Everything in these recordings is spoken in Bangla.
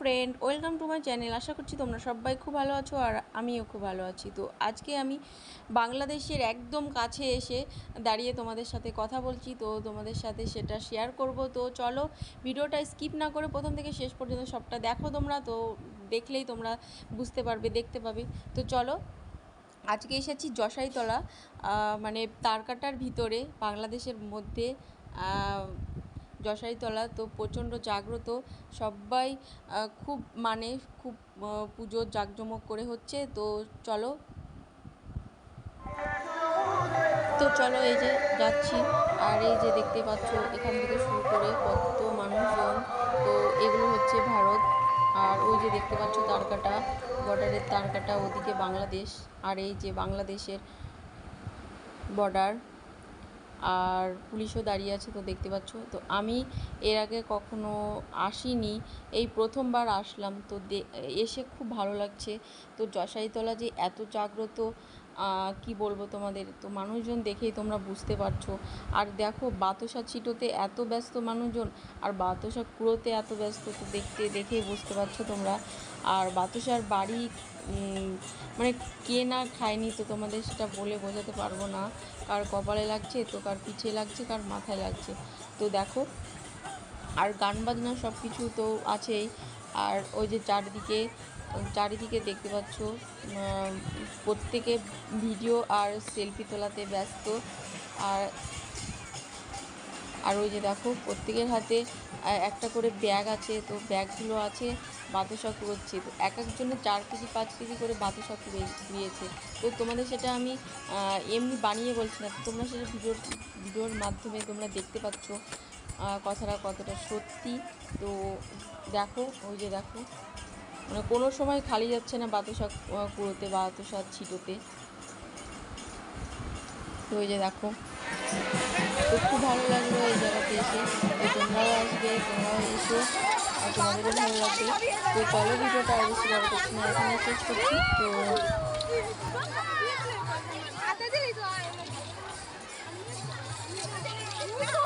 Friend, welcome to my channel. আশা করছি তোমরা সবাই খুব ভালো আছো আর আমিও খুব ভালো আছি। তো আজকে আমি বাংলাদেশের একদম কাছে এসে দাঁড়িয়ে তোমাদের সাথে কথা বলছি, তো তোমাদের সাথে সেটা শেয়ার করব। তো চলো ভিডিওটা স্কিপ না করে প্রথম থেকে শেষ পর্যন্ত সবটা দেখো তোমরা, তো দেখলেই তোমরা বুঝতে পারবে, দেখতে পাবে। তো চলো আজকে এসেছি জশাইতলা মানে তারকাটার ভিতরে, বাংলাদেশের মধ্যে আহ, জশাইতলা তো প্রচণ্ড জাগ্রত। সবাই খুব মানে খুব পুজো জাঁকজমক করে হচ্ছে। তো চলো। তো চলো এই যে যাচ্ছি। আর এই যে দেখতে পাচ্ছ এখান থেকে শুরু করে কত মানুষজন। তো এগুলো হচ্ছে ভারত। আর ওই যে দেখতে পাচ্ছ তারকাটা বর্ডারের তারকাটা ওদিকে বাংলাদেশ। আর এই যে বাংলাদেশের বর্ডার। আর পুলিশও দাঁড়িয়ে আছে, তো দেখতে পাচ্ছ। তো আমি এর আগে কখনো আসিনি, এই প্রথমবার আসলাম। তো এসে খুব ভালো লাগছে। তো জশাইতলা যে এত জাগ্রত কি বলব তোমাদের? তো মানুষজন দেখেই তোমরা বুঝতে পারছ। আর দেখো, বাতাসা ছিটোতে এত ব্যস্ত মানুষজন, আর বাতাসা কুড়োতে এত ব্যস্ত, তো দেখতে, দেখেই বুঝতে পারছ তোমরা। আর বাতাসার বাড়ি মানে কে না খায়নি তো তোমাদের সেটা বলে বোঝাতে পারব না। কার কপালে লাগছে তো কার পিঠে লাগছে, কার মাথায় লাগছে। তো দেখো, আর গান বাজনা সব কিছু তো আছেই। আর ওই যে চারিদিকে চারিদিকে দেখতে পাচ্ছ প্রত্যেকে ভিডিও আর সেলফি তোলাতে ব্যস্ত। আর আর ওই যে দেখো, প্রত্যেকের হাতে একটা করে ব্যাগ আছে, তো ব্যাগগুলো আছে, বাতাসা কুড়োচ্ছে। তো এক একজনের চার কেজি, পাঁচ কেজি করে বাতাসা কুড়িয়ে কুড়িয়েছে। তো তোমাদের সেটা আমি এমনি বানিয়ে বলছি না তোমরা সেটা ভিডিওর ভিডিওর মাধ্যমে তোমরা দেখতে পাচ্ছ কথাটা কতটা সত্যি। তো দেখো, ওই যে দেখো মানে কোনো সময় খালি যাচ্ছে না বাতাসা কুড়োতে, বাতাসা ছিটোতে। তো ওই যে দেখো তো খুব ভালো লাগল এই জায়গাতে এসে। তোমরাও আসবে, তোমরাও এসো, আর তোমাদেরও ভালো লাগবে। তো চলো ভিডিওটা বেশি বড় করছি না এখানে শেষ করছি। তো তো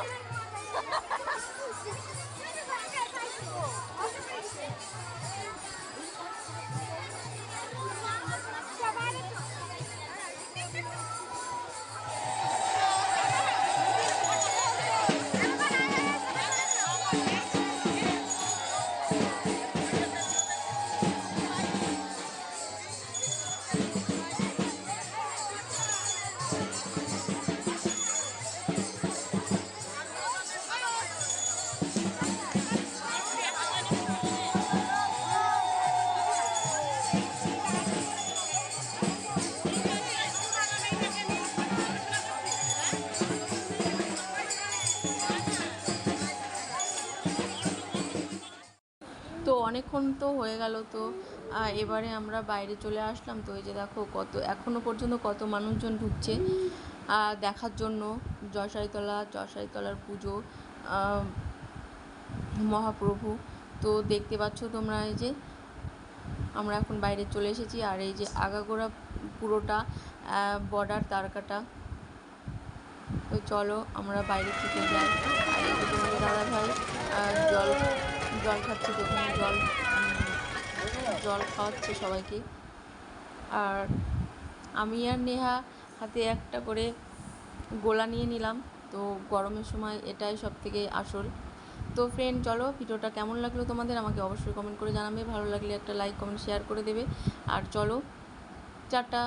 অনেকক্ষণ তো হয়ে গেল তো। এবারে আমরা বাইরে চলে আসলাম তো, এই যে দেখো কত এখনও পর্যন্ত কত মানুষজন ঢুকছে। দেখার জন্য জশাইতলা জশাইতলার পুজো মহাপ্রভু। তো দেখতে পাচ্ছ তোমরা এই যে, আমরা এখন বাইরে চলে এসেছি। আর এই যে আগাগোড়া পুরোটা বর্ডার তারকাটা। তো চলো আমরা বাইরে থেকে যাই। আর দাদা ভাই জল জল খাচ্ছে দোকানে জল জল খাওয়াচ্ছে সবাইকে। আর আমি আর নেহা হাতে একটা করে গোলা নিয়ে নিলাম। তো গরমের সময় এটাই সব থেকে আসল। তো ফ্রেন্ড চলো ভিডিওটা কেমন লাগল তোমাদের আমাকে অবশ্যই কমেন্ট করে জানাবে। ভালো লাগলে একটা লাইক কমেন্ট শেয়ার করে দেবে। আর চলো, টাটা।